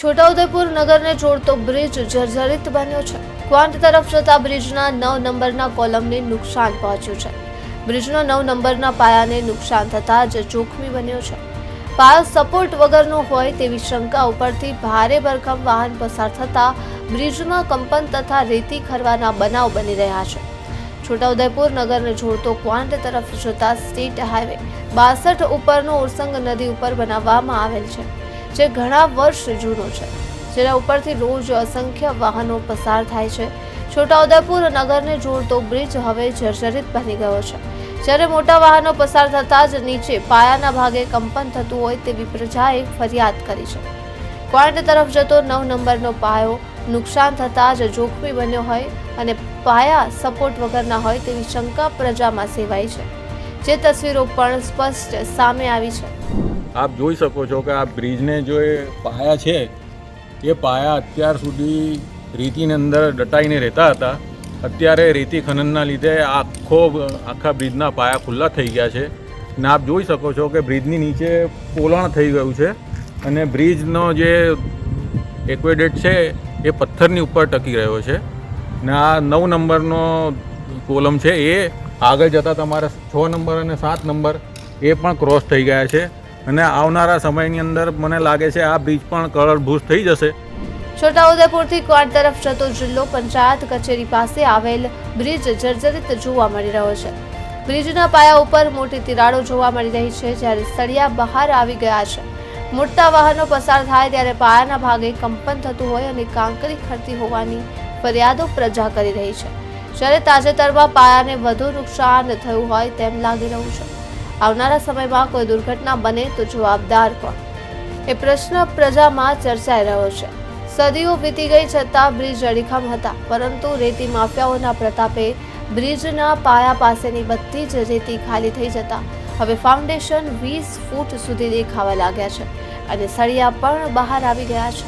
છોટાઉદેપુર નગરને જોડતો બ્રિજ જર્જરિત બન્યો છે. ક્વાંટ તરફ જતા બ્રિજના નવ નંબરના કોલમને નુકસાન પહોંચ્યું છે. બ્રિજનો નવ નંબરના પાયાને નુકસાન થતાં જ જોખમી બન્યો છે. પાયો સપોર્ટ વગરનો હોય તેવી શંકા ઉપરથી ભારે ભરખમ વાહન પસાર થતા બ્રિજમાં કંપન તથા રેતી ખરવાના બનાવ બની રહ્યા છે. છોટાઉદેપુર નગરને જોડતો ક્વાંટ તરફ જતા સ્ટેટ હાઈવે બાસઠ ઉપરનો ઉરસંગ નદી ઉપર બનાવવામાં આવેલ છે. જે ઘણા વર્ષ જૂનો છે. જેના ઉપરથી રોજ અસંખ્ય વાહનો પસાર થાય છે. છોટાઉદેપુર નગરને જોડતો બ્રિજ હવે જર્જરિત બની ગયો છે. જ્યારે મોટા વાહનો પસાર થતાં જ નીચે પાયાના ભાગે કંપન થતું હોય તેવી પ્રજાએ ફરિયાદ કરી છે. ક્વાંટ તરફ જતો નવ નંબરનો પાયો નુકસાન થતાં જ જોખમી બન્યો હોય અને પાયા સપોર્ટ વગરના હોય તેવી શંકા પ્રજામાં સેવાઈ છે. જે તસવીરો પણ સ્પષ્ટ સામે આવી છે. આપ જોઈ શકો છો કે આ બ્રિજને જો એ પાયા છે, એ પાયા અત્યાર સુધી રેતીની અંદર દટાઈને રહેતા હતા. અત્યારે રેતી ખનનના લીધે આખો, આખા બ્રિજના પાયા ખુલ્લા થઈ ગયા છે. ને આપ જોઈ શકો છો કે બ્રિજની નીચે પોલાણ થઈ ગયું છે અને બ્રિજનો જે એક્વેડેટ છે, એ પથ્થરની ઉપર ટકી રહ્યો છે. ને આ નવ નંબરનો કોલમ છે, એ આગળ જતાં તમારા છ નંબર અને સાત નંબર એ પણ ક્રોસ થઈ ગયા છે. અને આવનારા સમયની અંદર મને લાગે છે આ બ્રિજ પણ કળભૂષ થઈ જશે. છોટાઉદેપુરથી ક્વાંટ તરફ જતો જિલ્લો પંચાયત કચેરી પાસે આવેલ બ્રિજ જર્જરિત જોવા મળી રહ્યો છે. બ્રિજના પાયા ઉપર મોટી તિરાડો જોવા મળી રહી છે જ્યારે સળિયા બહાર આવી ગયા છે. મોટા વાહનો પસાર થાય ત્યારે પાયાના ભાગે કંપન થતું હોય અને કાંકરી ખરતી હોવાની ફરિયાદો પ્રજા કરી રહી છે. જ્યારે તાજેતરમાં પાયાને વધુ નુકસાન થયું હોય તેમ લાગી રહ્યું છે. આવનારા સમયમાં કોઈ દુર્ઘટના બને તો જવાબદાર કોણ? એ પ્રશ્ન પ્રજામાં ચર્ચાઈ રહ્યો છે. સદીઓ વીતી ગઈ છતાં બ્રિજ અડીખમ હતા, પરંતુ રેતી માફિયાઓના પ્રતાપે બ્રિજના પાયા પાસેની બધી જ રેતી ખાલી થઈ જતા હવે ફાઉન્ડેશન વીસ ફૂટ સુધી દેખાવા લાગ્યા છે અને સળિયા પણ બહાર આવી ગયા છે.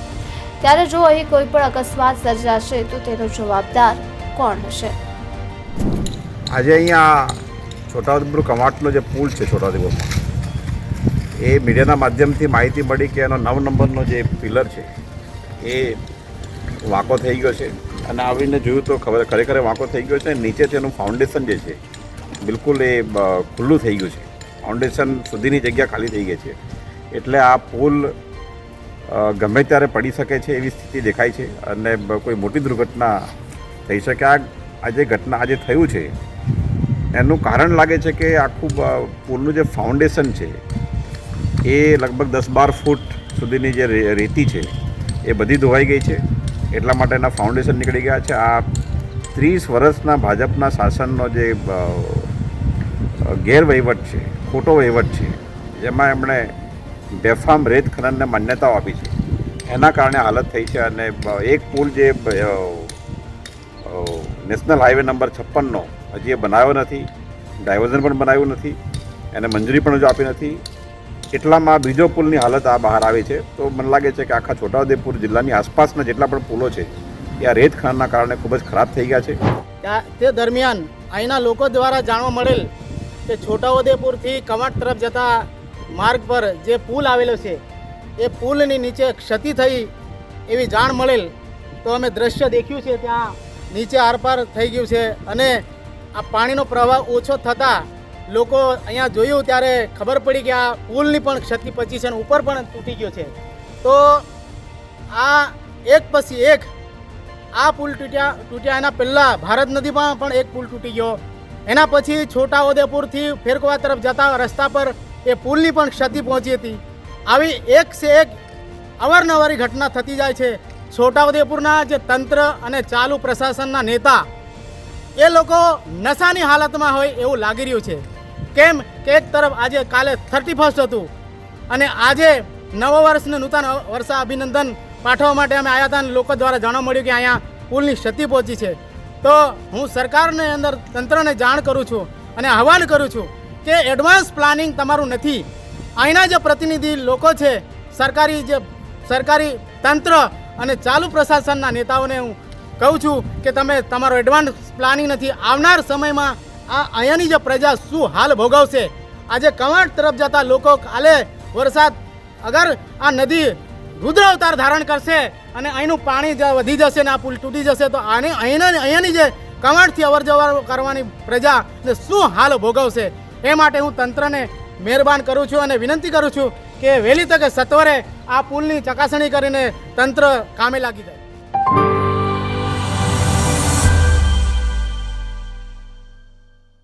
ત્યારે જો અહીં કોઈ પણ અકસ્માત સર્જાશે તો તેનો જવાબદાર કોણ હશે? આજે અહીંયા છોટાઉદેપુર કમાટનો જે પુલ છે છોટાઉદેપુરમાં, એ મીડિયાના માધ્યમથી માહિતી મળી કે એનો નવ નંબરનો જે પિલર છે, એ વાંકો થઈ ગયો છે. અને આવીને જોયું તો ખબર, ખરેખર વાંકો થઈ ગયો છે. નીચે તેનું ફાઉન્ડેશન જે છે, બિલકુલ એ ખુલ્લું થઈ ગયું છે. ફાઉન્ડેશન સુધીની જગ્યા ખાલી થઈ ગઈ છે. એટલે આ પુલ ગમે ત્યારે પડી શકે છે એવી સ્થિતિ દેખાય છે. અને કોઈ મોટી દુર્ઘટના થઈ શકે. આ જે ઘટના આજે થયું છે એનું કારણ લાગે છે કે આખું પુલનું જે ફાઉન્ડેશન છે, એ લગભગ દસ બાર ફૂટ સુધીની જે રેતી છે, એ બધી ધોવાઈ ગઈ છે. એટલા માટે એના ફાઉન્ડેશન નીકળી ગયા છે. આ ત્રીસ વર્ષના ભાજપના શાસનનો જે ગેરવહીવટ છે, ખોટો વહીવટ છે જેમાં એમણે બેફામ રેત ખનનને માન્યતાઓ આપી છે. એના કારણે હાલત થઈ છે અને એક પુલ જે નેશનલ હાઈવે નંબર છપ્પનનો હજી એ બનાવ્યો નથી, ડાયવર્ઝન પણ બનાવ્યું નથી, એને મંજૂરી પણ હજુ આપી નથી. એટલામાં બીજો પુલની હાલત આ બહાર આવી છે. તો મને લાગે છે કે આખા છોટાઉદેપુર જિલ્લાની આસપાસના જેટલા પણ પુલો છે, એ આ રેત ખનનના કારણે ખૂબ જ ખરાબ થઈ ગયા છે. તે દરમિયાન અહીંના લોકો દ્વારા જાણવા મળેલ કે છોટાઉદેપુરથી કમાટ તરફ જતા માર્ગ પર જે પુલ આવેલો છે, એ પુલની નીચે ક્ષતિ થઈ એવી જાણ મળેલ. તો અમે દ્રશ્ય દેખ્યું છે, ત્યાં નીચે આરપાર થઈ ગયું છે અને આ પાણીનો પ્રવાહ ઓછો થતાં લોકો અહીંયા જોયું ત્યારે ખબર પડી કે આ પુલની પણ ક્ષતિ પચી છે અને ઉપર પણ તૂટી ગયો છે. તો આ એક પછી એક આ પુલ તૂટ્યા તૂટ્યા એના પહેલાં ભારત નદીમાં પણ એક પુલ તૂટી ગયો. એના પછી છોટાઉદેપુરથી ફેરકવા તરફ જતા રસ્તા પર એ પુલની પણ ક્ષતિ પહોંચી હતી. આવી એક સે એક અવારનવારી ઘટના થતી જાય છે. છોટાઉદેપુરના જે તંત્ર અને ચાલુ પ્રશાસનના નેતા એ લોકો નશાની હાલતમાં હોય એવું લાગી રહ્યું છે. કેમ કે એક તરફ આજે કાલે થર્ટી ફર્સ્ટ હતું અને આજે નવા વર્ષને નૂતન વર્ષા અભિનંદન પાઠવવા માટે અમે આવ્યા હતા અને લોકો દ્વારા જાણવા મળ્યું કે અહીંયા પુલની ક્ષતિ પહોંચી છે. તો હું સરકારને અંદર તંત્રને જાણ કરું છું અને આહવાન કરું છું કે એડવાન્સ પ્લાનિંગ તમારું નથી. અહીંના જે પ્રતિનિધિ લોકો છે, સરકારી જે, સરકારી તંત્ર અને ચાલુ પ્રશાસનના નેતાઓને હું કહું છું કે તમે તમારો એડવાન્સ પ્લાનિંગ નથી. આવનાર સમયમાં આ અહીંયાની જે પ્રજા શું હાલ ભોગવશે? આજે કવાંટ તરફ જતા લોકો કાલે વરસાદ અગર આ નદી રુદ્ર અવતાર ધારણ કરશે અને અહીંનું પાણી વધી જશે ને આ પુલ તૂટી જશે, તો આની અહીંના અહીંયાની જે કમાડથી અવર જવર કરવાની પ્રજાને શું હાલ ભોગવશે? એ માટે હું તંત્રને મહેરબાન કરું છું અને વિનંતી કરું છું કે વહેલી તકે સત્વરે આ પુલની ચકાસણી કરીને તંત્ર કામે લાગી જાય.